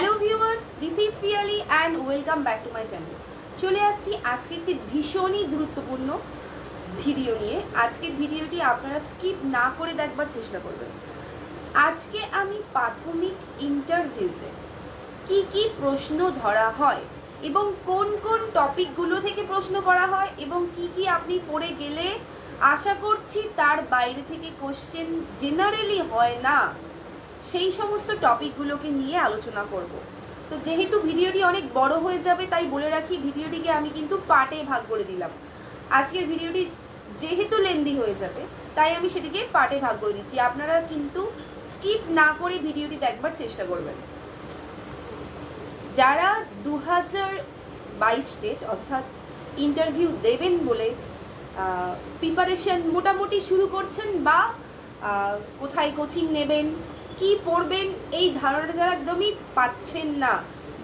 Hello viewers this is Piyali and welcome back to my channel চলে আসছি আজকে একটি ভীষণই গুরুত্বপূর্ণ ভিডিও নিয়ে। আজকের ভিডিওটি আপনারা স্কিপ না করে দেখবার চেষ্টা করবেন। আজকে আমি প্রাথমিক ইন্টারভিউতে কি কি প্রশ্ন ধরা হয় এবং কোন কোন টপিকগুলো থেকে প্রশ্ন করা হয় এবং কি কি আপনি পড়ে গেলে আশা করছি তার বাইরে থেকে কোশ্চেন জেনারেলি হয় না। সেই সমস্ত টপিকগুলোকে নিয়ে আলোচনা করব। তো যেহেতু ভিডিওটি অনেক বড় হয়ে যাবে, তাই বলে রাখি ভিডিওটিকে আমি কিন্তু পার্টে ভাগ করে দিলাম। আজকের ভিডিওটি যেহেতু লেন্দি হয়ে যাবে, তাই আমি সেটিকে পার্টে ভাগ করে দিচ্ছি। আপনারা কিন্তু স্কিপ না করে ভিডিওটি দেখবার চেষ্টা করবেন। যারা দু হাজার বাইশ ডেট অর্থাৎ ইন্টারভিউ দেবেন বলে প্রিপারেশন মোটামুটি শুরু করছেন বা কোথায় কোচিং নেবেন কি পড়বেন এই ধারণাটা যারা একদমই পাচ্ছেন না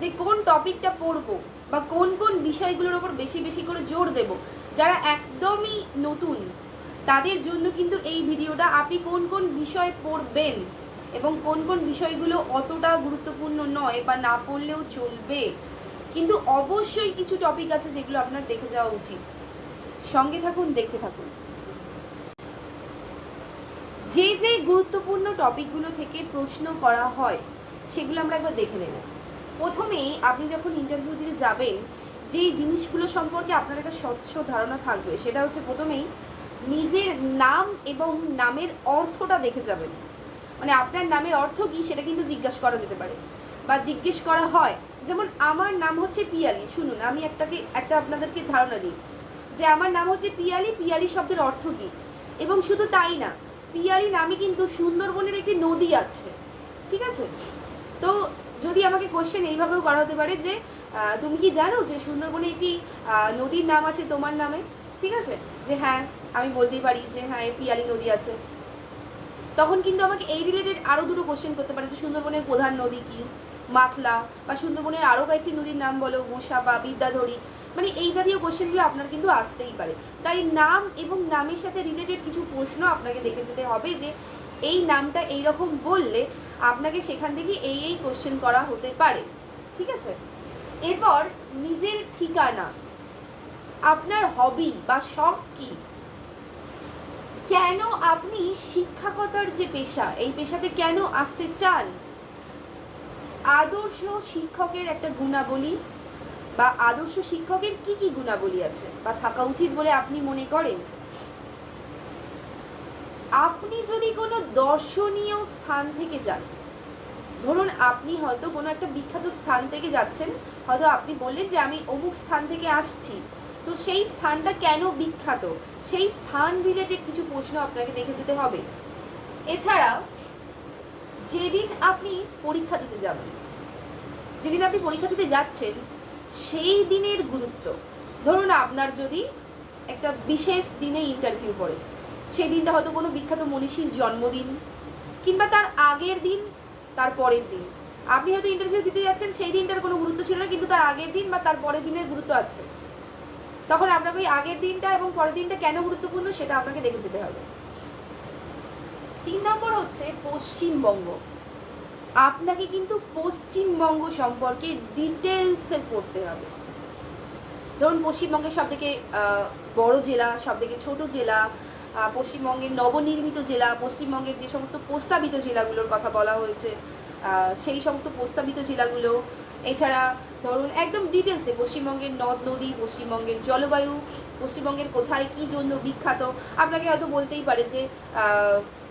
যে কোন টপিকটা পড়ব বা কোন কোন বিষয়গুলোর ওপর বেশি বেশি করে জোর দেব, যারা একদমই নতুন, তাদের জন্য কিন্তু এই ভিডিওটা আপনি কোন কোন বিষয় পড়বেন এবং কোন কোন বিষয়গুলো অতটা গুরুত্বপূর্ণ নয় বা না পড়লেও চলবে, কিন্তু অবশ্যই কিছু টপিক আছে যেগুলো আপনার দেখে যাওয়া উচিত। সঙ্গে থাকুন, দেখতে থাকুন। যে যে গুরুত্বপূর্ণ টপিকগুলো থেকে প্রশ্ন করা হয়, সেগুলো আমরা একবার দেখে নেব। প্রথমেই আপনি যখন ইন্টারভিউ দিতে যাবেন যেই জিনিসগুলো সম্পর্কে আপনার একটা স্বচ্ছ ধারণা থাকবে, সেটা হচ্ছে প্রথমেই নিজের নাম এবং নামের অর্থটা দেখে যাবেন। মানে আপনার নামের অর্থ কি, সেটা কিন্তু জিজ্ঞাসা করা যেতে পারে। বা জিজ্ঞেস করা হয়, যেমন আমার নাম হচ্ছে পিয়ালি, শুনুন, আমি একটাকে, একটা আপনাদেরকে ধারণা দিই। যে আমার নাম হচ্ছে পিয়ালি পিয়ালি শব্দের অর্থ কী? এবং শুধু তাই না পিয়ালি নামে কিন্তু সুন্দরবনের একটি নদী আছে। ঠিক আছে? তো যদি আমাকে কোশ্চেন এইভাবেও করা হতে পারে যে তুমি কি জানো যে সুন্দরবনে একটি নদীর নাম আছে তোমার নামে? ঠিক আছে? যে হ্যাঁ আমি বলতেই পারি যে হ্যাঁ পিয়ালি নদী আছে। তখন কিন্তু আমাকে এই রিলেটেড আরও দুটো কোশ্চেন করতে পারে যে সুন্দরবনের প্রধান নদী কি? মাতলা বা সুন্দরবনের আরও কয়েকটি নদীর নাম বলো গোসা বা বিদ্যাধরী। মানে এই জাতীয় কোশ্চেনগুলো আপনার কিন্তু আসতেই পারে। তাই নাম এবং নামের সাথে রিলেটেড কিছু প্রশ্ন আপনাকে দেখে যেতে হবে যে এই নামটা এই রকম বললে আপনাকে সেখান থেকে এই এই কোশ্চেন করা হতে পারে। ঠিক আছে? এরপর নিজের ঠিকানা, আপনার হবি বা শখ কি? কেন আপনি শিক্ষকতার যে পেশা, এই পেশাতে কেন আসতে চান? আদর্শ শিক্ষকের একটা গুণাবলী বা আদর্শ শিক্ষকের কি কি গুণাবলী আছে? বা থাকা উচিত বলে আপনি মনে করেন? আপনি যদি কোনো দর্শনীয় স্থান থেকে যান, ধরুন আপনি হয়তো কোনো একটা বিখ্যাত স্থান থেকে যাচ্ছেন, হয়তো আপনি বললেন যে আমি অমুক স্থান থেকে আসছি, তো সেই স্থানটা কেন বিখ্যাত? সেই স্থান রিলেটেড কিছু প্রশ্ন আপনাকে দেখে যেতে হবে। এছাড়া যেদিন আপনি পরীক্ষা দিতে যাবেন, যেদিন আপনি পরীক্ষা দিতে যাচ্ছেন সেই দিনের গুরুত্ব। ধরুন আপনার যদি একটা বিশেষ দিনে ইন্টারভিউ পড়ে সেই দিনটা হয়তো কোনো বিখ্যাত মনীষীর জন্মদিন কিংবা তার আগের দিন, তার পরের দিন। আপনি হয়তো ইন্টারভিউ দিতে যাচ্ছেন, সেই দিনটার কোনো গুরুত্ব ছিল না, কিন্তু তার আগের দিন বা তার পরের দিনের গুরুত্ব আছে। তখন আপনাকে ওই আগের দিনটা এবং পরের দিনটা কেন গুরুত্বপূর্ণ সেটা আপনাকে দেখে যেতে হবে। তিন নম্বর হচ্ছে পশ্চিমবঙ্গ। আপনাকে কিন্তু পশ্চিমবঙ্গ সম্পর্কে ডিটেলসে পড়তে হবে। ধরুন, পশ্চিমবঙ্গের সব থেকে বড় জেলা সব থেকে ছোট জেলা পশ্চিমবঙ্গের নবনির্মিত জেলা, পশ্চিমবঙ্গের যে সমস্ত প্রস্তাবিত জেলাগুলোর কথা বলা হয়েছে সেই সমস্ত প্রস্তাবিত জেলাগুলো, এছাড়া ধরুন, একদম ডিটেলসে পশ্চিমবঙ্গের নদ নদী, পশ্চিমবঙ্গের জলবায়ু, পশ্চিমবঙ্গের কোথায় কী জন্য বিখ্যাত, আপনাকে হয়তো বলতেই পারে যে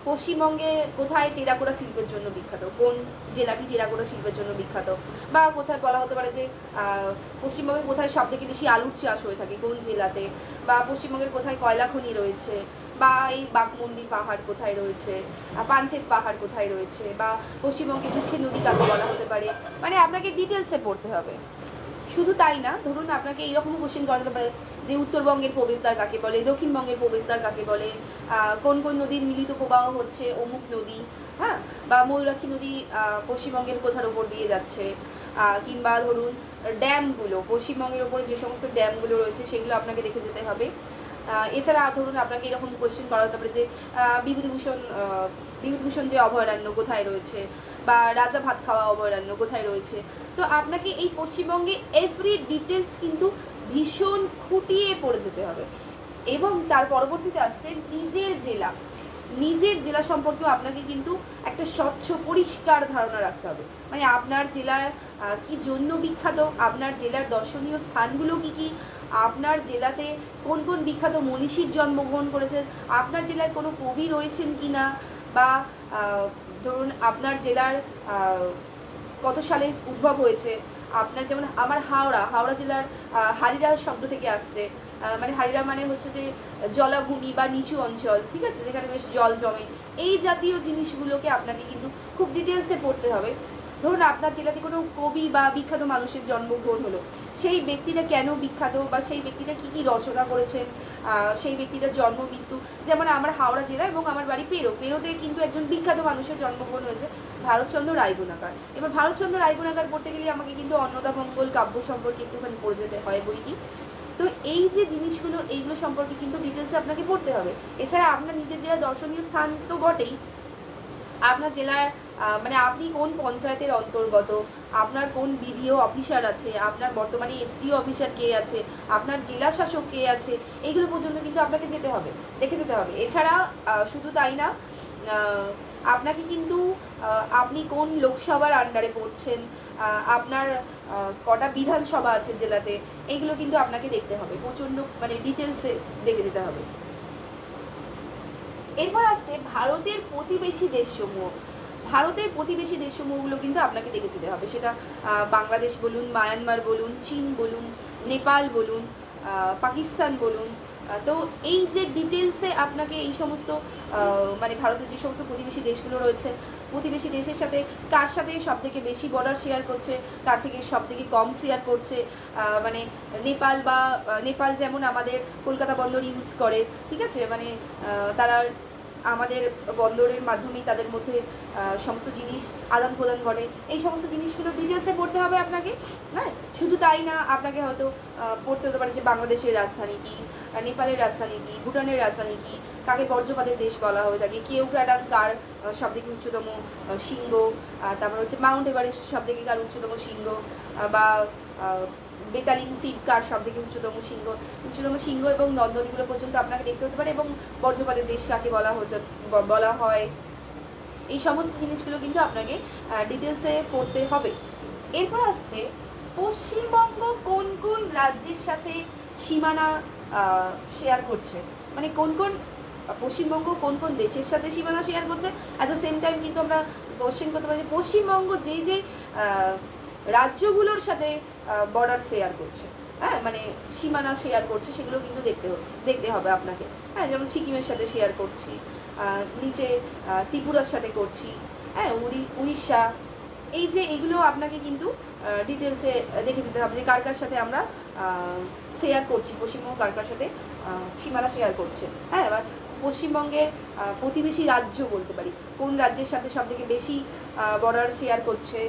পশ্চিমবঙ্গে কোথায় টেরাকোটা শিল্পের জন্য বিখ্যাত? কোন জেলাটি টেরাকোটা শিল্পের জন্য বিখ্যাত? বা কোথায় বলা হতে পারে যে আহ, পশ্চিমবঙ্গের কোথায় সব থেকে বেশি আলুর চাষ হয়ে থাকে? কোন জেলাতে? বা পশ্চিমবঙ্গের কোথায় কয়লা খনি রয়েছে? বা এই বাঘমুন্ডি পাহাড় কোথায় রয়েছে? পাঞ্চেত পাহাড় কোথায় রয়েছে? বা পশ্চিমবঙ্গে দুঃখের নদী কাকে বলা হতে পারে? মানে আপনাকে ডিটেলসে পড়তে হবে। শুধু তাই না ধরুন আপনাকে এইরকম কোশ্চেন করা যেতে পারে যে উত্তরবঙ্গের প্রবেশদ্বার কাকে বলে, দক্ষিণবঙ্গের প্রবেশদ্বার কাকে বলে কোন কোন নদীর মিলিত প্রবাহ হচ্ছে অমুক নদী হ্যাঁ বা ময়ূরাক্ষী নদী পশ্চিমবঙ্গের কোথার ওপর দিয়ে যাচ্ছে কিংবা ধরুন ড্যামগুলো, পশ্চিমবঙ্গের ওপরে যে সমস্ত ড্যামগুলো রয়েছে সেগুলো আপনাকে দেখে যেতে হবে। এছাড়া ধরুন আপনাকে এরকম কোয়েশ্চেন করা হতে পারে যে বিভূতিভূষণ বিভূতিভূষণ যে অভয়ারণ্য কোথায় রয়েছে, বা রাজা ভাত খাওয়া অভয়ারণ্য কোথায় রয়েছে, তো আপনাকে এই পশ্চিমবঙ্গে এভরি ডিটেলস কিন্তু ভীষণ খুঁটিয়ে পড়ে যেতে হবে। এবং তার পরবর্তীতে আসছে নিজের জেলা। নিজের জেলা সম্পর্কেও আপনাকে কিন্তু একটা স্বচ্ছ, পরিষ্কার ধারণা রাখতে হবে। মানে আপনার জেলায় কি জন্য বিখ্যাত? আপনার জেলার দর্শনীয় স্থানগুলো কি কি? আপনার জেলাতে কোন কোন বিখ্যাত মনীষীর জন্মগ্রহণ করেছেন? আপনার জেলায় কোনো কবি রয়েছেন কি না? বা ধরুন আপনার জেলার কত সালে উদ্ভব হয়েছে? আপনার যেমন আমার হাওড়া হাওড়া জেলার হারিরা শব্দ থেকে আসছে। মানে হারিরা মানে হচ্ছে যে জলাভূমি বা নিচু অঞ্চল, ঠিক আছে? যেখানে বেশ জল জমে। এই জাতীয় জিনিসগুলোকে আপনাকে কিন্তু খুব ডিটেলসে পড়তে হবে। ধরুন আপনার জেলাতে কোনো কবি বা বিখ্যাত মানুষের জন্মগ্রহণ হলো, সেই ব্যক্তিটা কেন বিখ্যাত বা সেই ব্যক্তিটা কি কি রচনা করেছেন সেই ব্যক্তিটার জন্ম মৃত্যু, যেমন আমার হাওড়া জেলা এবং আমার বাড়ি পেরো, পেরোতে কিন্তু একজন বিখ্যাত মানুষের জন্মগ্রহণ হয়েছে ভারতচন্দ্র রায়গুণাকার। এবার ভারতচন্দ্র রায়গুণাকার পড়তে গেলে আমাকে কিন্তু অন্নদা মঙ্গল কাব্য সম্পর্কে একটুখানি পড়ে যেতে হয় বইটি। তো এই যে জিনিসগুলো, এইগুলো সম্পর্কে কিন্তু ডিটেলসে আপনাকে পড়তে হবে। এছাড়া আপনার নিজের জেলার দর্শনীয় স্থান তো বটেই আপনার জেলার মানে আপনি কোন পঞ্চায়েতের অন্তর্গত? আপনার কোন বিডিও অফিসার আছে? আপনার বর্তমানে এসডিও অফিসার কে আছে? আপনার জেলা শাসক কে আছে? এইগুলো পর্যন্ত কিন্তু আপনাকে যেতে হবে, দেখে যেতে হবে। এছাড়া শুধু তাই না আপনাকে কিন্তু আপনি কোন লোকসভার আন্ডারে পড়ছেন? আপনার কটা বিধানসভা আছে জেলাতে? এইগুলো কিন্তু আপনাকে দেখতে হবে। প্রচণ্ড মানে ডিটেলসে দেখে দিতে হবে। এরপর আসছে ভারতের প্রতিবেশী দেশসমূহ। ভারতের প্রতিবেশী দেশসমূহগুলো কিন্তু আপনাকে দেখে যেতে হবে। সেটা বাংলাদেশ বলুন, মায়ানমার বলুন, চীন বলুন, নেপাল বলুন পাকিস্তান বলুন। তো এই যে ডিটেলসে আপনাকে এই সমস্ত মানে ভারতের যে সমস্ত প্রতিবেশী দেশগুলো রয়েছে প্রতিবেশী দেশের সাথে কার সাথে সব থেকে বেশি বর্ডার শেয়ার করছে, কার থেকে সব থেকে কম শেয়ার করছে মানে নেপাল বা নেপাল যেমন আমাদের কলকাতা বন্দর ইউজ করে, ঠিক আছে? মানে তারা আমাদের বন্দরের মাধ্যমেই তাদের মধ্যে সমস্ত জিনিস আদান প্রদান করে। এই সমস্ত জিনিসগুলো ডিটেলসে পড়তে হবে আপনাকে হ্যাঁ? শুধু তাই না, আপনাকে হয়তো পড়তে হতে পারে যে বাংলাদেশের রাজধানী কি নেপালের রাজধানী কি, ভুটানের রাজধানী কি কাকে বর্জ্যপাতের দেশ বলা হয়ে থাকে কেউক্রাডাং কার সব থেকে উচ্চতম আহ, তারপর হচ্ছে মাউন্ট এভারেস্ট সব থেকে কার উচ্চতম শৃঙ্গ বা বেতালিং সিট কার সব থেকে উচ্চতম শৃঙ্গ উচ্চতম শৃঙ্গ এবং নন্দনীগুলো পর্যন্ত আপনাকে দেখতে হতে পারে এবং বর্জ্যপাতের দেশ কাকে বলা হতে বলা হয়। এই সমস্ত জিনিসগুলো কিন্তু আপনাকে ডিটেলসে পড়তে হবে। এরপর আসছে পশ্চিমবঙ্গ কোন কোন রাজ্যের সাথে সীমানা শেয়ার করছে? মানে কোন কোন পশ্চিমবঙ্গ কোন কোন দেশের সাথে সীমানা শেয়ার করছে? অ্যাট দ্য সেম টাইম কিন্তু আমরা কোশ্চেন করতে পারি যে পশ্চিমবঙ্গ যেই যেই রাজ্যগুলোর সাথে বর্ডার শেয়ার করছে হ্যাঁ? মানে সীমানা শেয়ার করছে, সেগুলো কিন্তু দেখতে দেখতে হবে আপনাকে হ্যাঁ? যেমন সিকিমের সাথে শেয়ার করছি নিচে ত্রিপুরার সাথে করছি হ্যাঁ? উড়ি, উড়িষ্যা, এই যে এগুলো আপনাকে কিন্তু ডিটেলসে দেখে যেতে হবে যে কার কার সাথে আমরা শেয়ার করছি, পশ্চিমবঙ্গ কার কার সাথে সীমানা শেয়ার করছে হ্যাঁ? এবার পশ্চিমবঙ্গের প্রতিবেশী রাজ্য বলতে পারি। কোন রাজ্যের সাথে সব থেকে বেশি বর্ডার শেয়ার করছে?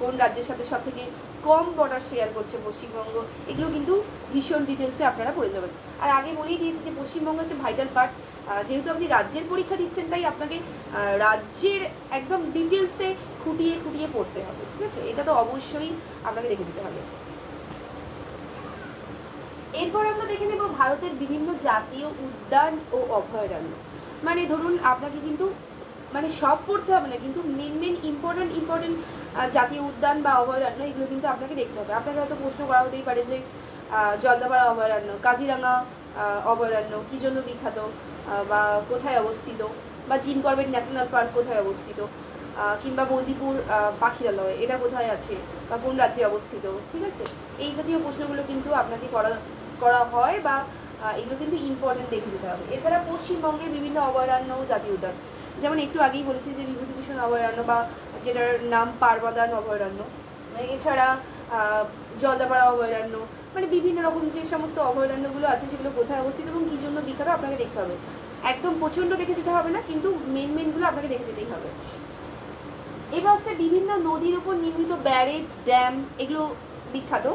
কোন রাজ্যের সাথে সব থেকে কম বর্ডার শেয়ার করছে পশ্চিমবঙ্গ? এগুলো কিন্তু ভীষণ ডিটেলসে আপনারা পড়ে যাবেন। আর আগে বলেই দিয়েছি যে পশ্চিমবঙ্গ একটা ভাইটাল পার্ট যেহেতু আপনি রাজ্যের পরীক্ষা দিচ্ছেন, তাই আপনাকে রাজ্যের একদম ডিটেলসে খুঁটিয়ে খুঁটিয়ে পড়তে হবে, ঠিক আছে? এটা তো অবশ্যই আপনাকে দেখে যেতে হবে। এরপর আমরা দেখে নেব ভারতের বিভিন্ন জাতীয় উদ্যান ও অভয়ারণ্য। মানে ধরুন, আপনাকে কিন্তু মানে সব পড়তে হবে না, কিন্তু মেন মেন ইম্পর্টেন্ট ইম্পর্টেন্ট জাতীয় উদ্যান বা অভয়ারণ্য, এগুলো কিন্তু আপনাকে দেখতে হবে। আপনাকে হয়তো প্রশ্ন করা হতেই পারে যে জলদাপাড়া অভয়ারণ্য, কাজিরাঙা অভয়ারণ্য, কী জন্য বিখ্যাত বা কোথায় অবস্থিত, বা জিম করবেট ন্যাশনাল পার্ক কোথায় অবস্থিত কিংবা বন্দিপুর পাখিরালয়, এটা কোথায় আছে, বা কোন রাজ্যে অবস্থিত, ঠিক আছে? এই জাতীয় প্রশ্নগুলো কিন্তু আপনাকে করা করা হয় বা এগুলো কিন্তু ইম্পর্টেন্ট দেখে যেতে হবে। এছাড়া পশ্চিমবঙ্গের বিভিন্ন অভয়ারণ্য জাতীয় উদ্যান। যেমন একটু আগেই বলেছি যে বিভূতিভূষণ অভয়ারণ্য বা যেটার নাম পারবাদান অভয়ারণ্য। এছাড়া জলদাপাড়া অভয়ারণ্য। মানে বিভিন্ন রকম যে সমস্ত অভয়ারণ্যগুলো আছে সেগুলো কোথায় অবস্থিত এবং কী জন্য বিখ্যাত আপনাকে দেখতে হবে। একদম প্রচণ্ড দেখে যেতে হবে না, কিন্তু মেন মেনগুলো আপনাকে দেখে যেতেই হবে। এবার হচ্ছে বিভিন্ন নদীর উপর নির্মিত ব্যারেজ, ড্যাম, এগুলো বিখ্যাত।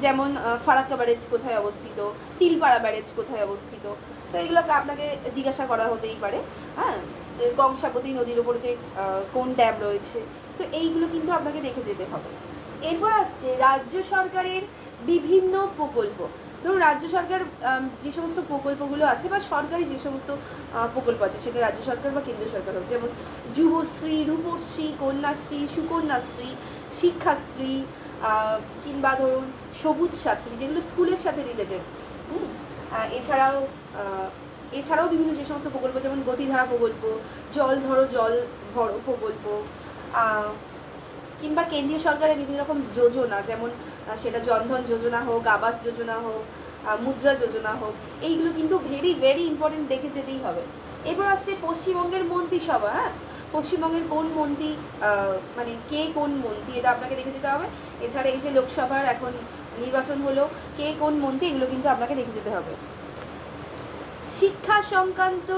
যেমন ফারাক্কা ব্যারেজ কোথায় অবস্থিত? তিলপাড়া ব্যারেজ কোথায় অবস্থিত? তো এগুলোকে আপনাকে জিজ্ঞাসা করা হতেই পারে হ্যাঁ? যে কংসাবতী নদীর উপরতে আহ, কোন ড্যাম রয়েছে? তো এইগুলো কিন্তু আপনাকে দেখে যেতে হবে। এরপর আসছে রাজ্য সরকারের বিভিন্ন প্রকল্প। ধরুন রাজ্য সরকার যে সমস্ত প্রকল্পগুলো আছে বা সরকারি যে সমস্ত প্রকল্প আছে সেটা রাজ্য সরকার বা কেন্দ্র সরকার হোক। যেমন যুবশ্রী রূপশ্রী কন্যাশ্রী সুকন্যাশ্রী শিক্ষাশ্রী কিংবা ধরুন সবুজ সাথী, যেগুলো স্কুলের সাথে রিলেটেড এছাড়াও এছাড়াও বিভিন্ন যে সমস্ত প্রকল্প, যেমন গতিধারা প্রকল্প, জল ধরো, জল ভরো প্রকল্প কিংবা কেন্দ্রীয় সরকারের বিভিন্ন রকম যোজনা, যেমন সেটা জনধন যোজনা হোক, আবাস যোজনা হোক মুদ্রা যোজনা হোক, এইগুলো কিন্তু ভেরি ভেরি ইম্পর্টেন্ট দেখে যেতেই হবে। এবার আসছে পশ্চিমবঙ্গের মন্ত্রিসভা হ্যাঁ? পশ্চিমবঙ্গের কোন মন্ত্রী মানে কে কোন মন্ত্রী, এটা আপনাকে দেখে যেতে হবে। এছাড়া এই যে লোকসভার এখন নির্বাচন হলো, কে কোন মন্ত্রী, এগুলো কিন্তু আপনাকে দেখে যেতে হবে। শিক্ষা সংক্রান্ত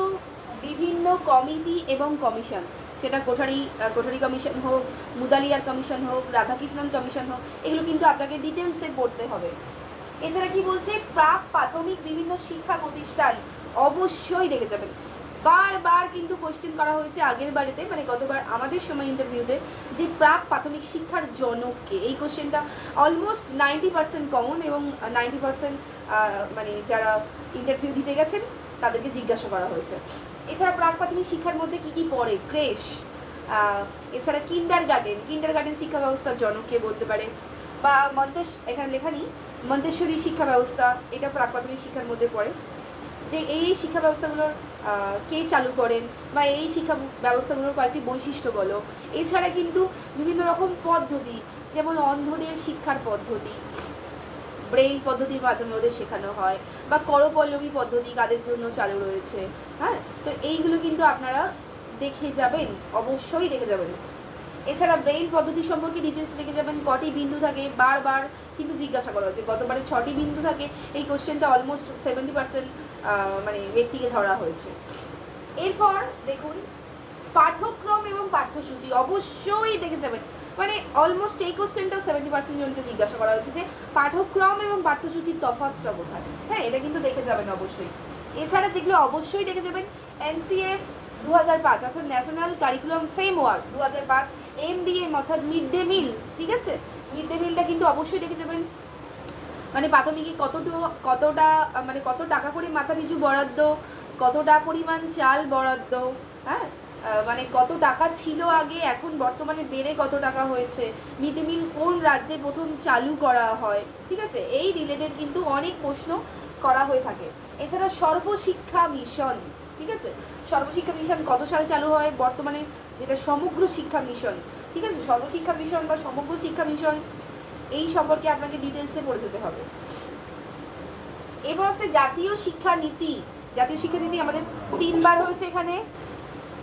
বিভিন্ন কমিটি এবং কমিশন, সেটা কোঠারি কোঠারি কমিশন হোক, মুদালিয়ার কমিশন হোক, রাধাকৃষ্ণন কমিশন হোক, এগুলো কিন্তু আপনাকে ডিটেলসে পড়তে হবে। এছাড়া কি বলছে? প্রাক প্রাথমিক বিভিন্ন শিক্ষা প্রতিষ্ঠান অবশ্যই দেখে যাবেন। বারবার কিন্তু কোশ্চেন করা হয়েছে আগের বারেতে মানে গতবার আমাদের সময় ইন্টারভিউতে যে প্রাক প্রাথমিক শিক্ষার জনককে। এই কোশ্চেনটা অলমোস্ট নাইনটি পার্সেন্ট কমন এবং নাইনটি পার্সেন্ট মানে যারা ইন্টারভিউ দিতে গেছেন, তাদেরকে জিজ্ঞাসা করা হয়েছে। এছাড়া প্রাক প্রাথমিক শিক্ষার মধ্যে কি কি পড়ে? ক্রেশ এছাড়া কিন্ডার গার্ডেন কিন্ডার গার্ডেন শিক্ষা ব্যবস্থার জনককে বলতে পারে। বা মন্তেশ, এখানে লেখা নেই, মন্তেশ্বরী শিক্ষা ব্যবস্থা, এটা প্রাক প্রাথমিক শিক্ষার মধ্যে পড়ে। যে এই শিক্ষা ব্যবস্থাগুলোর কে চালু করেন বা এই শিক্ষা ব্যবস্থাগুলোর কয়েকটি বৈশিষ্ট্য বলো। এছাড়া কিন্তু বিভিন্ন রকম পদ্ধতি, যেমন অন্ধদের শিক্ষার পদ্ধতি, ব্রেইল পদ্ধতির মাধ্যমে ওদের শেখানো হয়, বা করপল্লবী পদ্ধতি কাদের জন্য চালু রয়েছে হ্যাঁ? তো এইগুলো কিন্তু আপনারা দেখে যাবেন, অবশ্যই দেখে যাবেন। এছাড়া ব্রেইল পদ্ধতি সম্পর্কে ডিটেলস দেখে যাবেন, কটি বিন্দু থাকে, বারবার কিন্তু জিজ্ঞাসা করা হয়েছে। গতবারে ছটি বিন্দু থাকে, এই কোশ্চেনটা অলমোস্ট সেভেন্টি পার্সেন্ট মানে ব্যক্তিকে ধরা হয়েছে। এরপর দেখুন, পাঠ্যক্রম এবং পাঠ্যসূচি অবশ্যই দেখে যাবেন। মানে অলমোস্ট এই কোশ্চেনটাও সেভেন্টি পার্সেন্ট জনকে জিজ্ঞাসা করা হয়েছে যে পাঠ্যক্রম এবং পাঠ্যসূচির তফাৎটা কোথায়? হ্যাঁ এটা কিন্তু দেখে যাবেন অবশ্যই। এছাড়া যেগুলো অবশ্যই দেখে যাবেন এনসিএফ দু হাজার পাঁচ, অর্থাৎ ন্যাশনাল কারিকুলাম ফ্রেমওয়ার্ক দু হাজার পাঁচ এমডিএম অর্থাৎ মিড ডে মিল ঠিক আছে? মিড ডে মিলটা কিন্তু অবশ্যই দেখে যাবেন। মানে প্রাথমিকে কতটা কতটা মানে কত টাকা করে মাথা পিছু বরাদ্দ, কতটা পরিমাণ চাল বরাদ্দ হ্যাঁ? মানে কত টাকা ছিল আগে, এখন বর্তমানে বেড়ে কত টাকা হয়েছে মিড মিল কোন রাজ্যে প্রথম চালু করা হয়, ঠিক আছে? এই রিলেটেড কিন্তু অনেক প্রশ্ন করা হয়ে থাকে। এছাড়া সর্বশিক্ষা মিশন, ঠিক আছে? সর্বশিক্ষা মিশন কত সালে চালু হয়? বর্তমানে যেটা সমগ্র শিক্ষা মিশন, ঠিক আছে? সর্বশিক্ষা মিশন বা সমগ্র শিক্ষা মিশন এই সম্পর্কে আপনাকে ডিটেলসে পড়ে যেতে হবে। এবার হচ্ছে জাতীয় শিক্ষা নীতি। জাতীয় শিক্ষা নীতি আমাদের তিনবার হয়েছে এখানে।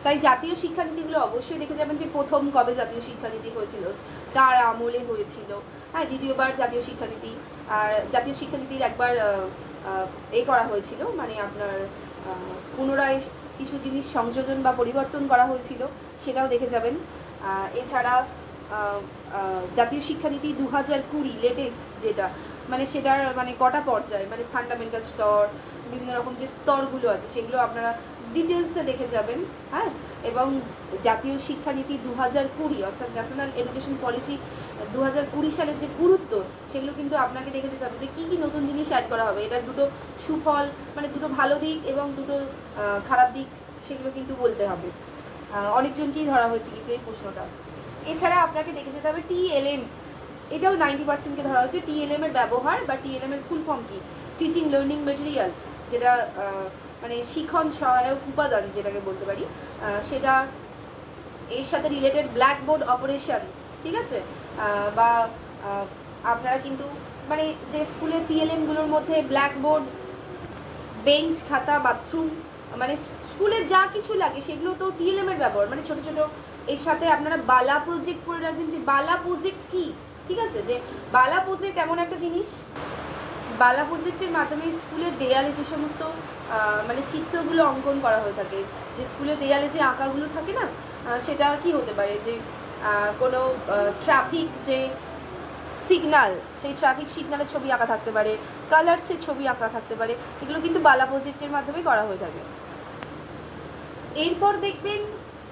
তাই জাতীয় শিক্ষানীতিগুলো অবশ্যই দেখে যাবেন যে প্রথম কবে জাতীয় শিক্ষানীতি হয়েছিল। তার আমলে হয়েছিল। হ্যাঁ দ্বিতীয়বার জাতীয় শিক্ষানীতি আর জাতীয় শিক্ষানীতির একবার এ করা হয়েছিল। মানে আপনার পুনরায় কিছু জিনিস সংযোজন বা পরিবর্তন করা হয়েছিল, সেটাও দেখে যাবেন। এছাড়া জাতীয় শিক্ষানীতি দু হাজার কুড়ি লেটেস্ট যেটা মানে সেটার মানে কটা পর্যায়ে মানে ফান্ডামেন্টাল স্তর, বিভিন্ন রকম যে স্তরগুলো আছে, সেগুলো আপনারা ডিটেলসে দেখে যাবেন হ্যাঁ? এবং জাতীয় শিক্ষানীতি দু হাজার কুড়ি, অর্থাৎ ন্যাশনাল এডুকেশন পলিসি দু হাজার কুড়ি সালের যে গুরুত্ব, সেগুলো কিন্তু আপনাকে দেখে যেতে হবে যে কী কী নতুন জিনিস অ্যাড করা হবে। এটার দুটো সুফল মানে দুটো ভালো দিক এবং দুটো খারাপ দিক, সেগুলো কিন্তু বলতে হবে। অনেকজনকেই ধরা হয়েছে কিন্তু এই প্রশ্নটা। এছাড়া আপনাকে দেখে যেতে হবে টিএলএম এটাও নাইনটি পার্সেন্টকে ধরা হয়েছে। টিএলএম এর ব্যবহার বা টিএলএম এর ফুল ফর্ম কি? টিচিং লার্নিং মেটেরিয়াল যেটা মানে শিখন সহায়ক উপাদান যেটাকে বলতে পারি। সেটা এর সাথে রিলেটেড ব্ল্যাকবোর্ড অপারেশন ঠিক আছে? বা আপনারা কিন্তু মানে যে স্কুলের টিএলএমগুলোর মধ্যে ব্ল্যাকবোর্ড বেঞ্চ খাতা বাথরুম মানে স্কুলে যা কিছু লাগে সেগুলো তো টিএলএম এর ব্যবহার। মানে ছোট ছোট এর সাথে আপনারা বালা প্রজেক্ট করে রাখবেন যে বালা প্রজেক্ট কি? ঠিক আছে? যে বালা প্রজেক্ট এমন একটা জিনিস, বালা প্রজেক্টের মাধ্যমে স্কুলের দেয়ালে যে সমস্ত মানে চিত্রগুলো অঙ্কন করা হয়ে থাকে, যে স্কুলের দেয়ালে যে আঁকাগুলো থাকে না সেটা কি হতে পারে? যে কোনো ট্রাফিক যে সিগনাল সেই ট্রাফিক সিগনালের ছবি আঁকা থাকতে পারে কালার্সের ছবি আঁকা থাকতে পারে, এগুলো কিন্তু বালা প্রজেক্টের মাধ্যমে করা হয়ে থাকে। এরপর দেখবেন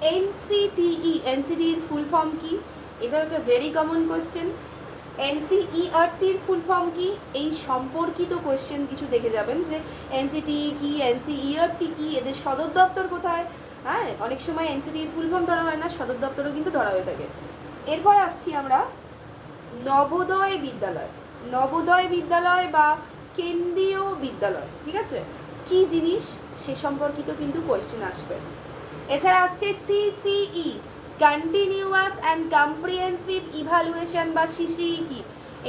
এনসিটিই এনসিটির ফুল ফর্ম কি? এটা একটা ভেরি কমন কোয়েশ্চেন এনসিইআরটির ফুল ফর্ম কি? এই সম্পর্কিত কোয়েশ্চেন কিছু দেখে যাবেন যে এনসিটি কি এনসিইআরটি কি, এদের সদর দপ্তর কোথায়? হ্যাঁ অনেক সময় এনসিটির ফুল ফর্ম ধরা হয় না, সদর দপ্তরও কিন্তু ধরা হয়ে থাকে। এরপর আসছি আমরা নবোদয় বিদ্যালয়। নবোদয় বিদ্যালয় বা কেন্দ্রীয় বিদ্যালয়, ঠিক আছে? কি জিনিস? সে সম্পর্কিত কিন্তু কোয়েশ্চেন আসবে। এছাড়া আসছে CCE continuous and comprehensive evaluation বা সিসিই কি?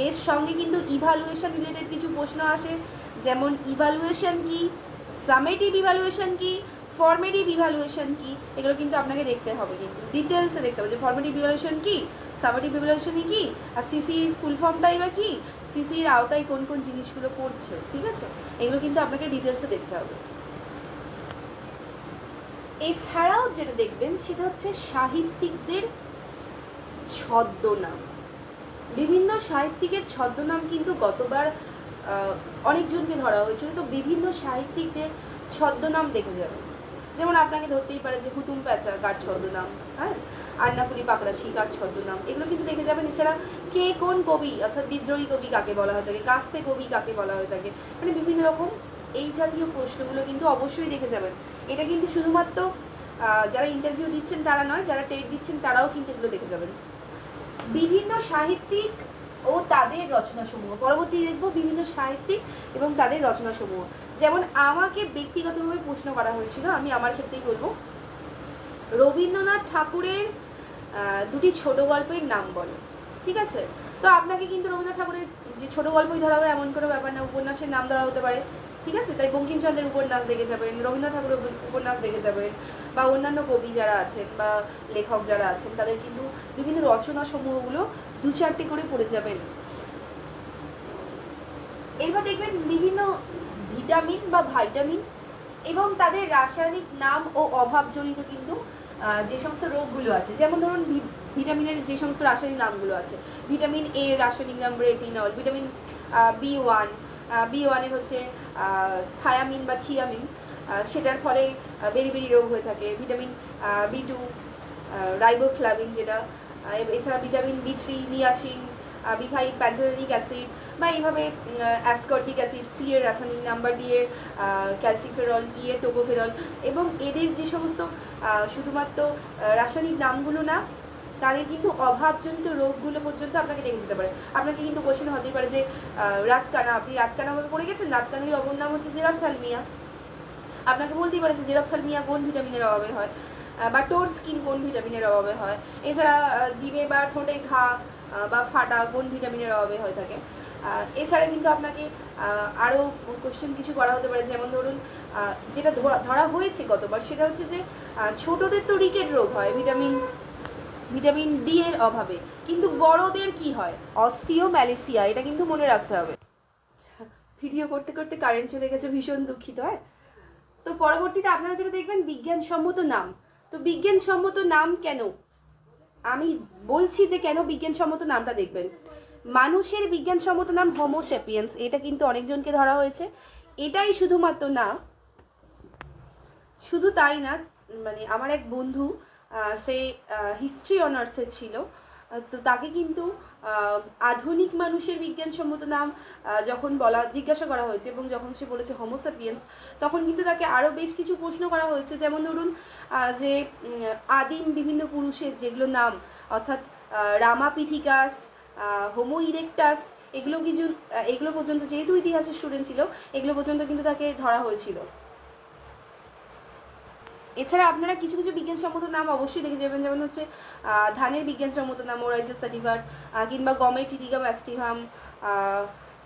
এর সঙ্গে কিন্তু ইভালুয়েশন রিলেটেড কিছু প্রশ্ন আসে, যেমন ইভালুয়েশন কি সামেটিভ ইভালুয়েশন কি ফর্মেটিভ ইভালুয়েশন কি, এগুলো কিন্তু আপনাকে দেখতে হবে কিন্তু ডিটেলসে দেখতে হবে যে ফর্মেটিভ ইভালুয়েশন কি সামেটিভ ইভালুয়েশনই কি, আর সিসি ফুল ফর্মটাই বা কি সিসির আওতায় কোন কোন জিনিসগুলো পড়ছে, ঠিক আছে? এগুলো কিন্তু আপনাকে ডিটেলসে দেখতে হবে। এছাড়াও যেটা দেখবেন সেটা হচ্ছে সাহিত্যিকদের ছদ্মনাম। বিভিন্ন সাহিত্যিকের ছদ্মনাম কিন্তু গতবার অনেকজনকে ধরা হয়েছিল। তো বিভিন্ন সাহিত্যিকদের ছদ্মনাম দেখে যাবেন। যেমন আপনাকে ধরতেই পারে যে হুতুম প্যাঁচা কার ছদ্মনাম হ্যাঁ? আন্নাপুরি পাকড়াশি কার ছদ্মনাম, এগুলো কিন্তু দেখে যাবেন। এছাড়া কে কোন কবি, অর্থাৎ বিদ্রোহী কবি কাকে বলা হয়ে থাকে কাস্তে কবি কাকে বলা হয়ে থাকে মানে বিভিন্ন রকম এই জাতীয় প্রশ্নগুলো কিন্তু অবশ্যই দেখে যাবেন। এটা কিন্তু শুধুমাত্র যারা ইন্টারভিউ দিচ্ছেন তারা নয়, যারা টেট দিচ্ছেন তারাও কিন্তু এগুলো দেখে যাবেন। বিভিন্ন সাহিত্যিক ও তাদের রচনাসমূহ, পরবর্তী দেখব বিভিন্ন সাহিত্যিক এবং তাদের রচনাসমূহ। যেমন আমাকে ব্যক্তিগতভাবে প্রশ্ন করা হয়েছিল, আমি আমার ক্ষেত্রেই বলব। রবীন্দ্রনাথ ঠাকুরের দুটি ছোট গল্পের নাম বলো, ঠিক আছে? তো আপনাকে কিন্তু রবীন্দ্রনাথ ঠাকুরের যে ছোট গল্পই ধরা হবে এমন কোনো ব্যাপার না, উপন্যাসের নাম ধরা হতে পারে। ঠিক আছে? তাই বঙ্কিমচন্দ্রের উপন্যাস দেখে যাবেন, রবীন্দ্রনাথ ঠাকুরের উপন্যাস দেখে যাবেন, বা অন্যান্য কবি যারা আছেন, বা লেখক যারা আছেন, তাদের কিন্তু বিভিন্ন রচনা সমূহগুলো দু চারটে করে পড়ে যাবেন। এরপর দেখবেন বিভিন্ন ভিটামিন বা ভাইটামিন এবং তাদের রাসায়নিক নাম ও অভাবজনিত কিন্তু যে সমস্ত রোগগুলো আছে, যেমন ধরুন ভিটামিনের যে সমস্ত রাসায়নিক নামগুলো আছে, ভিটামিন এ রাসায়নিক নাম retinol vitamin B one B ওয়ানের হচ্ছে থায়ামিন বা থিয়ামিন সেটার ফলে বেরি বেরি রোগ হয়ে থাকে ভিটামিন বি টু রাইবোফ্লাভিন যেটা এছাড়া vitamin B three niacin B five pantothenic acid বা এইভাবে অ্যাসকর্বিক অ্যাসিড সি এর রাসায়নিক নাম্বার এর ক্যালসিফেরল ই এর টোকোফেরল এবং এদের যে সমস্ত শুধুমাত্র রাসায়নিক নামগুলো না, তাদের কিন্তু অভাবজনিত রোগগুলো পর্যন্ত আপনাকে দেখে যেতে পারে। আপনাকে কিন্তু কোশ্চেন হতেই পারে যে রাতকানা, আপনি রাতকানাভাবে পড়ে গেছেন? রাতকানারই অপর নাম হচ্ছে জেরাফথ্যালমিয়া আপনাকে বলতেই পারে যে জেরাফথ্যালমিয়া কোন ভিটামিনের অভাবে হয়? বা টোর স্কিন কোন ভিটামিনের অভাবে হয়? এছাড়া জিভে বা ঠোঁটে ঘা বা ফাটা কোন ভিটামিনের অভাবে হয়ে থাকে? এছাড়া কিন্তু আপনাকে আরও কোশ্চেন কিছু করা হতে পারে। যেমন ধরুন যেটা ধরা হয়েছে গতবার, সেটা হচ্ছে যে ছোটদের তো রিকেট রোগ হয় ভিটামিন ভিটামিন ডি এর অভাবে। কিন্তু বড়দের কি হয়? অস্টিও ম্যালেসিয়া এটা কিন্তু মনে রাখতে হবে। ভিডিও করতে করতে কারেন্ট চলে গেছে, ভীষণ দুঃখিত, হয়? তো পরবর্তীতে আপনারা যেটা দেখবেন, বিজ্ঞানসম্মত নাম। তো বিজ্ঞানসম্মত নাম কেন? আমি বলছি যে কেন বিজ্ঞানসম্মত নামটা দেখবেন। মানুষের বিজ্ঞানসম্মত নাম হোমোসেপিয়েন্স এটা কিন্তু অনেকজনকে ধরা হয়েছে। এটাই শুধুমাত্র না, শুধু তাই না মানে আমার এক বন্ধু সে হিস্ট্রি অনার্সে ছিল। তো তাকে কিন্তু আধুনিক মানুষের বিজ্ঞানসম্মত নাম যখন বলা, জিজ্ঞাসা করা হয়েছে এবং যখন সে বলেছে হোমোসাপিয়েন্স তখন কিন্তু তাকে আরও বেশ কিছু প্রশ্ন করা হয়েছে। যেমন ধরুন যে আদিম বিভিন্ন পুরুষের যেগুলো নাম, অর্থাৎ রামাপিথিকাস হোমো ইরেকটাস এগুলো কিছু এগুলো পর্যন্ত যেহেতু ইতিহাসের স্টুডেন্ট ছিল, এগুলো পর্যন্ত কিন্তু তাকে ধরা হয়েছিল। এছাড়া আপনারা কিছু কিছু বিজ্ঞানসম্মত নাম অবশ্যই দেখে যাবেন, যেমন হচ্ছে ধানের বিজ্ঞানসম্মত নাম ওরাইজাস সাটিভার কিংবা গমের টিটিগাম অ্যাস্টিভাম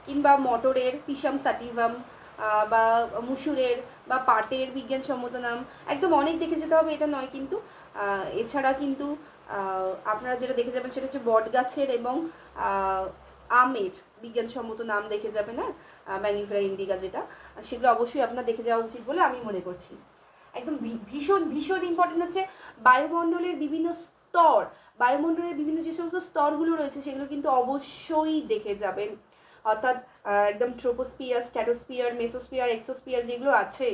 কিংবা মটরের পিসাম সাটিভাম বা মুসুরের বা পাটের বিজ্ঞানসম্মত নাম। একদম অনেক দেখে যেতে হবে, এটা নয় কিন্তু এছাড়া কিন্তু আপনারা যেটা দেখে যাবেন সেটা হচ্ছে বট গাছের এবং আমের, বিজ্ঞানসম্মত নাম দেখে যাবে না ম্যাঙ্গিফেরা ইন্ডিকা যেটা। সেগুলো অবশ্যই আপনার দেখে যাওয়া উচিত বলে আমি মনে করছি। একদম ভীষণ ভীষণ ইম্পর্টেন্ট হচ্ছে বায়ুমণ্ডলের বিভিন্ন স্তর, বায়ুমণ্ডলের বিভিন্ন যে সমস্ত স্তরগুলো রয়েছে সেগুলো কিন্তু অবশ্যই দেখে যাবেন। অর্থাৎ একদম ট্রোপোস্পিয়ার স্ক্যাটোস্পিয়ার মেসোস্পিয়ার এক্সোস্পিয়ার যেগুলো আছে,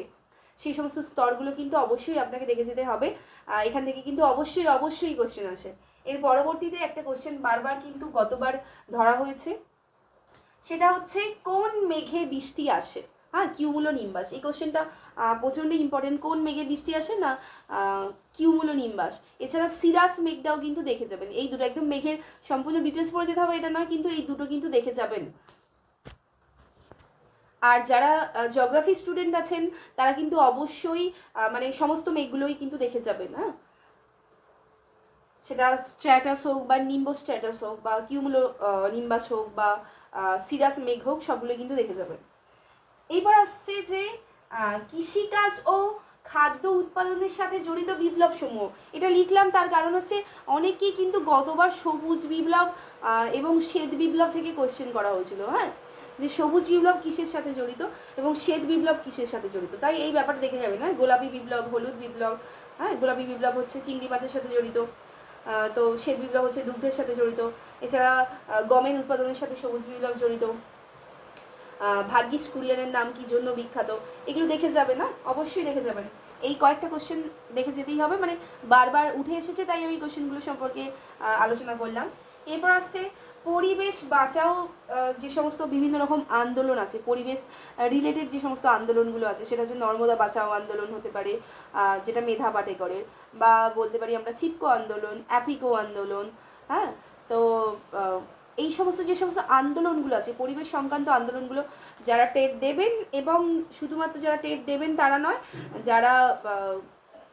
সেই সমস্ত স্তরগুলো কিন্তু অবশ্যই আপনাকে দেখে যেতে হবে। এখান থেকে কিন্তু অবশ্যই অবশ্যই কোশ্চেন আসে। এর পরবর্তীতে একটা কোশ্চেন বারবার কিন্তু গতবার ধরা হয়েছে। সেটা হচ্ছে, কোন মেঘে বৃষ্টি আসে? হ্যাঁ কিউমুলো নিম্বাস এই কোশ্চেনটা প্রচণ্ড ইম্পর্টেন্ট কোন মেঘে বৃষ্টি আসে না কিউমুলো নিম্বাস এছাড়া সিরাস মেঘটাও কিন্তু দেখে যাবেন। এই দুটো একদম মেঘের সম্পূর্ণ ডিটেলস পড়ে যেতে হবে, এটা নয়, কিন্তু এই দুটো কিন্তু দেখে যাবেন। আর যারা জিওগ্রাফি স্টুডেন্ট আছেন, তারা কিন্তু অবশ্যই মানে সমস্ত মেঘগুলোই কিন্তু দেখে যাবেন হ্যাঁ? সেটা স্ট্র্যাটাস হোক বা নিম্ব স্ট্র্যাটাস হোক বা কিউমুলো নিম্বাস হোক বা সিরাস মেঘ হোক সবগুলো কিন্তু দেখে যাবেন। এইবার আসছে যে কৃষিকাজ ও খাদ্য উৎপাদনের সাথে জড়িত বিপ্লব সমূহ এটা লিখলাম, তার কারণ হচ্ছে অনেকেই কিন্তু গতবার সবুজ বিপ্লব এবং শ্বেত বিপ্লব থেকে কোশ্চেন করা হয়েছিল হ্যাঁ? যে সবুজ বিপ্লব কিসের সাথে জড়িত এবং শ্বেত বিপ্লব কিসের সাথে জড়িত? তাই এই ব্যাপারটা দেখে যাবেন হ্যাঁ? গোলাপি বিপ্লব, হলুদ বিপ্লব হ্যাঁ? গোলাপি বিপ্লব হচ্ছে চিংড়ি মাছের সাথে জড়িত তো শ্বেত বিপ্লব হচ্ছে দুগ্ধের সাথে জড়িত, এছাড়া গমের উৎপাদনের সাথে সবুজ বিপ্লব জড়িত ভার্গিস কুরিয়ানের নাম কি জন্য বিখ্যাত? এগুলো দেখে যাবে না অবশ্যই দেখে যাবেন। এই কয়েকটা কোশ্চেন দেখে যেতেই হবে মানে বারবার উঠে এসেছে, তাই আমি কোশ্চেনগুলো সম্পর্কে আলোচনা করলাম। এরপর আসছে পরিবেশ বাঁচাও যে সমস্ত বিভিন্ন রকম আন্দোলন আছে, পরিবেশ রিলেটেড যে সমস্ত আন্দোলনগুলো আছে সেটা হচ্ছে নর্মদা বাঁচাও আন্দোলন হতে পারে যেটা মেধা পাটেকরের, বা বলতে পারি আমরা চিপকো আন্দোলন, অ্যাপিকো আন্দোলন হ্যাঁ? তো এই সমস্ত যে সমস্ত আন্দোলনগুলো আছে, পরিবেশ সংক্রান্ত আন্দোলনগুলো যারা টেট দেবেন এবং শুধুমাত্র যারা টেট দেবেন তারা নয়, যারা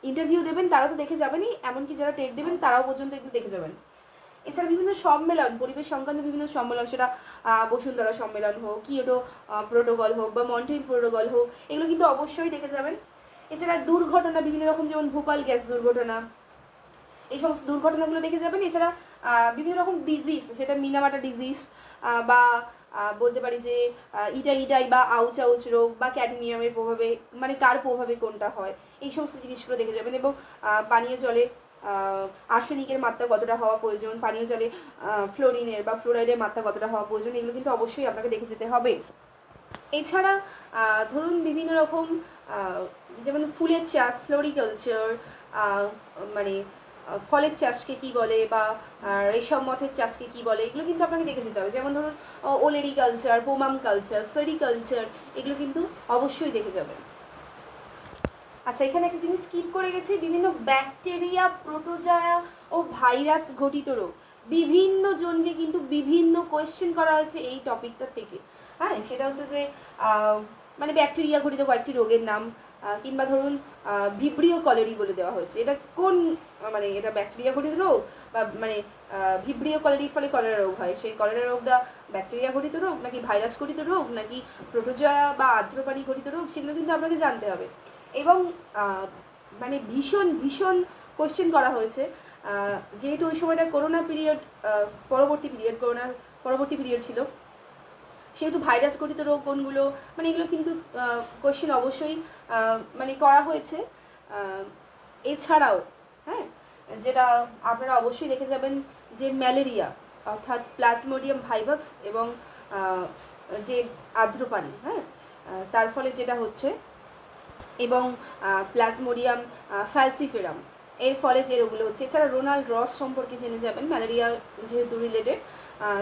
ইন্টারভিউ দেবেন তারা তো দেখে যাবেনই, এমনকি যারা টেট দেবেন তারাও পর্যন্ত একটু দেখে যাবেন। এছাড়া বিভিন্ন সম্মেলন, পরিবেশ সংক্রান্ত বিভিন্ন সম্মেলন, সেটা বসুন্ধরা সম্মেলন হোক, কিয়োটো প্রোটোকল হোক বা মন্ট্রিল প্রোটোকল হোক, এগুলো কিন্তু অবশ্যই দেখে যাবেন। এছাড়া দুর্ঘটনা, বিভিন্ন রকম যেমন ভোপাল গ্যাস দুর্ঘটনা, এই সমস্ত দুর্ঘটনাগুলো দেখে যাবেন। এছাড়া বিভিন্ন রকম ডিজিজ সেটা মিনামাটা ডিজিজ বা বলতে পারি যে ইটা ইটাই বা আউচ আউচ রোগ বা ক্যাডমিয়ামের প্রভাবে মানে কার প্রভাবে কোনটা হয়, এই সমস্ত জিনিসগুলো দেখে যাবেন এবং পানীয় জলে আর্সেনিকের মাত্রা কতটা হওয়া প্রয়োজন? পানীয় জলে ফ্লোরিনের বা ফ্লোরাইডের মাত্রা কতটা হওয়া প্রয়োজন? এগুলো কিন্তু অবশ্যই আপনাকে দেখে যেতে হবে। এছাড়া ধরুন বিভিন্ন রকম যেমন ফুলের চাষ, ফ্লোরিকালচার মানে ফলের চাষকে কি বলে বা রেশম মথের চাষকে কি বলে, এগুলো কিন্তু আপনাকে দেখে যেতে হবে। যেমন ধরুন olericulture pomiculture, sericulture, এগুলো কিন্তু অবশ্যই দেখে যাবেন। আচ্ছা এখানে একটা জিনিস স্কিপ করে গেছি, বিভিন্ন ব্যাকটেরিয়া প্রোটোজয়া ও ভাইরাস ঘটিত রোগ বিভিন্ন জনকে কিন্তু বিভিন্ন কোয়েশ্চেন করা হয়েছে এই টপিকটা থেকে। হ্যাঁ সেটা হচ্ছে যে মানে ব্যাকটেরিয়া ঘটিত কয়েকটি রোগের নাম কিংবা ধরুন ভিব্রিও কলেরি বলে দেওয়া হয়েছে। এটা কোন মানে এটা ব্যাকটেরিয়া ঘটিত রোগ? বা মানে ভিব্রিও কলেরির ফলে কলেরা রোগ হয়? সেই কলেরা রোগটা ব্যাকটেরিয়া ঘটিত রোগ, নাকি ভাইরাস ঘটিত রোগ, নাকি প্রোটোজয়া বা আর্দ্রপানি ঘটিত রোগ? সেগুলো কিন্তু আপনাকে জানতে হবে। এবং মানে ভীষণ ভীষণ কোশ্চেন করা হয়েছে। যেহেতু ওই সময়টা করোনা পিরিয়ড পরবর্তী পিরিয়ড করোনার পরবর্তী পিরিয়ড ছিল। সেহেতু ভাইরাস ঘটিত রোগ কোনগুলো মানে এগুলো কিন্তু কোশ্চেন অবশ্যই মানে করা হয়েছে। এছাড়াও হ্যাঁ যেটা আপনারা অবশ্যই দেখে যাবেন যে ম্যালেরিয়া, অর্থাৎ প্লাজমোডিয়াম ভাইভাক্স এবং যে আর্দ্রপানি হ্যাঁ তার ফলে যেটা হচ্ছে এবং প্লাজমোডিয়াম ফ্যালসিফেরাম এর ফলে যে রোগগুলো হচ্ছে, এছাড়া রোনাল্ড রস সম্পর্কে জেনে যাবেন, ম্যালেরিয়া যেহেতু রিলেটেড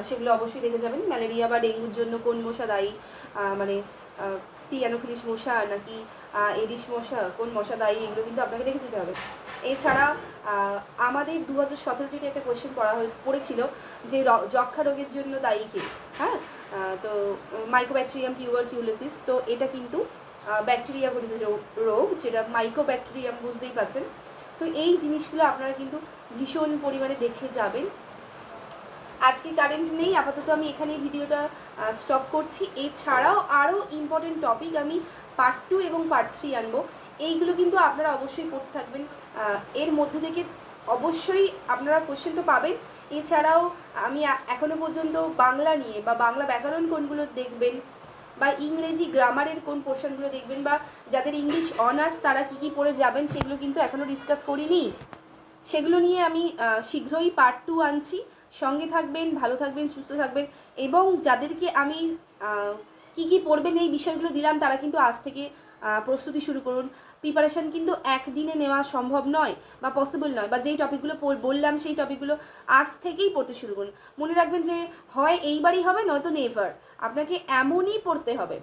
সেগুলো অবশ্যই দেখে যাবেন। ম্যালেরিয়া বা ডেঙ্গুর জন্য কোন মশা দায়ী? মানে স্টিয়ানোফিলিস মশা নাকি এডিস মশা? কোন মশা দায়ী? এগুলো কিন্তু আপনাকে দেখে যেতে হবে। এছাড়া আমাদের দু হাজার সতেরোটিতে একটা কোয়েশ্চেন পড়া হয়ে, পড়েছিল যে যক্ষা রোগের জন্য দায়ী কে? হ্যাঁ? তো, মাইক্রোব্যাকটেরিয়াম, টিউবারকিউলোসিস, তো এটা কিন্তু ব্যাকটেরিয়া ঘটিত রোগ, যেটা মাইক্রোব্যাকটেরিয়াম বুঝতেই পারছেন। তো এই জিনিসগুলো আপনারা কিন্তু ভীষণ পরিমাণে দেখে যাবেন। আজকে কারেন্ট নেই, আপাতত আমি এখানে ভিডিওটা স্টপ করছি। এছাড়াও আরও ইম্পর্টেন্ট টপিক আমি পার্ট টু এবং পার্ট থ্রি আনব। এইগুলো কিন্তু আপনারা অবশ্যই পড়তে থাকবেন। এর মধ্যে থেকে অবশ্যই আপনারা কোশ্চেন তো পাবেন। এছাড়াও আমি এ- এখনও পর্যন্ত বাংলা নিয়ে বা বাংলা ব্যাকরণ কোনগুলো দেখবেন বা ইংরেজি গ্রামারের কোন পোর্শনগুলো দেখবেন বা যাদের ইংলিশ অনার্স তারা কি কি পড়ে যাবেন সেগুলো কিন্তু এখনও ডিসকাস করিনি। সেগুলো নিয়ে আমি শীঘ্রই পার্ট টু আনছি। সঙ্গে থাকবেন, ভালো থাকবেন, সুস্থ থাকবেন এবং যাদেরকে আমি কি কি পড়বেন এই বিষয়গুলো দিলাম তারা কিন্তু আজ থেকে প্রস্তুতি শুরু করুন। প্রিপারেশন কিন্তু একদিনে নেওয়া সম্ভব নয় বা পসিবল নয় বা যেই টপিকগুলো বললাম সেই টপিকগুলো আজ থেকেই পড়তে শুরু করুন। মনে রাখবেন যে হয় এইবারই হবে নয়তো নেভার আপনাকে এমনই পড়তে হবে।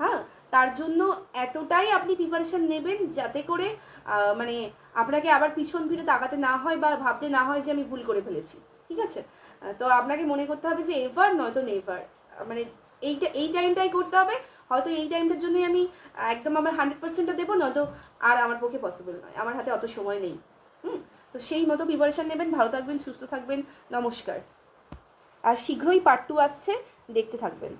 হ্যাঁ? তার জন্য এতটাই আপনি প্রিপারেশান নেবেন যাতে করে মানে আপনাকে আবার পিছন ফিরে তাকাতে না হয় বা ভাবতে না হয় যে আমি ভুল করে ফেলেছি। ঠিক আছে? তো আপনাকে মনে করতে হবে যে এভার নয়তো নেভার মানে এইটা, এই টাইমটাই করতে হবে। হয়তো এই টাইমটার জন্যই আমি একদম আমার হান্ড্রেড পার্সেন্টটা দেবো, নয়তো আর আমার পক্ষে পসিবল নয়। আমার হাতে অত সময় নেই। হুম? তো সেই মতো প্রিপারেশান নেবেন। ভালো থাকবেন, সুস্থ থাকবেন। নমস্কার। আর শীঘ্রই পার্ট টু আসছে। দেখতে থাকবেন।